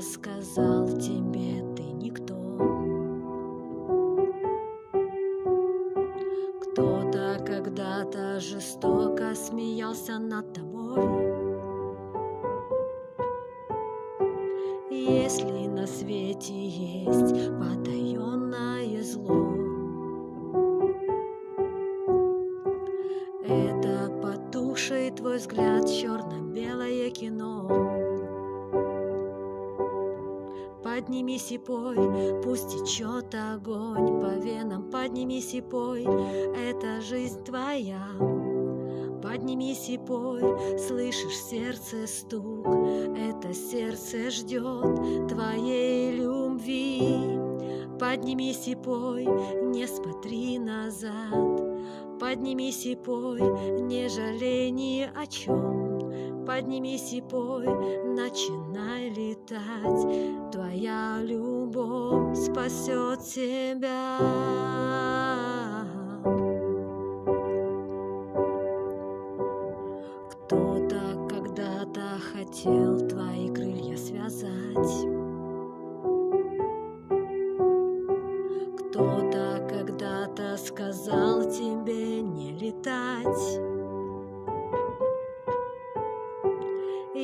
сказал тебе ты никто. Кто-то когда-то жестоко смеялся над тобой. Если на свете есть потаенное зло, это потушит твой взгляд черно-белое кино. Поднимись и пой, пусть течет огонь по венам, поднимись и пой, это жизнь твоя. Поднимись и пой, слышишь сердце стук, это сердце ждет твоей любви. Поднимись и пой, не смотри назад, поднимись и пой, не жалей ни о чем. Поднимись и пой, начинай летать, твоя любовь спасет тебя. Кто-то когда-то хотел твои крылья связать. Кто-то когда-то сказал тебе не летать.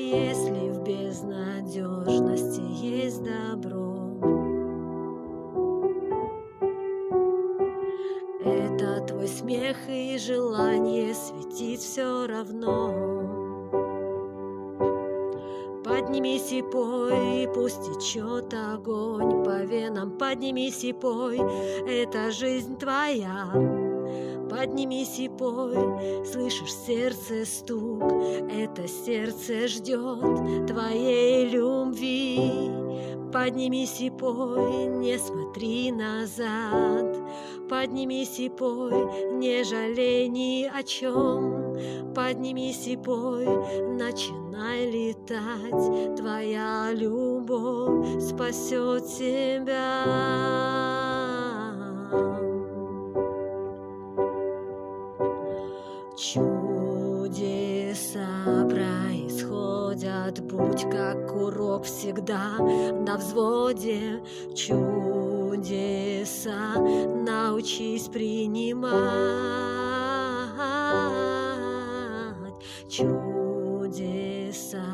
Если в безнадежности есть добро, это твой смех и желание светить все равно. Поднимись и пой, пусть течет огонь по венам. Поднимись и пой, это жизнь твоя. Поднимись и пой, слышишь сердце стук, это сердце ждет твоей любви. Поднимись и пой, не смотри назад. Поднимись и пой, не жалей ни о чем. Поднимись и пой, начинай летать. Твоя любовь спасет тебя. Чудеса происходят, будь как урок всегда на взводе. Чудеса научись принимать. Чудеса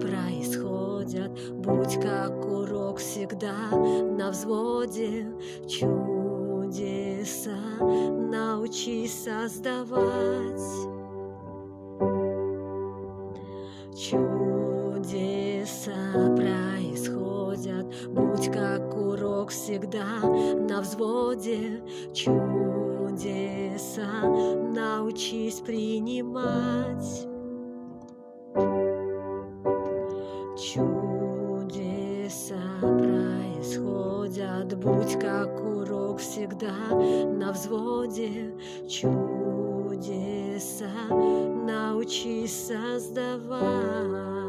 происходят, будь как урок всегда на взводе. Чудеса научись создавать. Чудеса происходят, будь как урок всегда на взводе. Чудеса научись принимать. Чудеса происходят, будь как урок всегда на взводе. Чудеса научись создавать.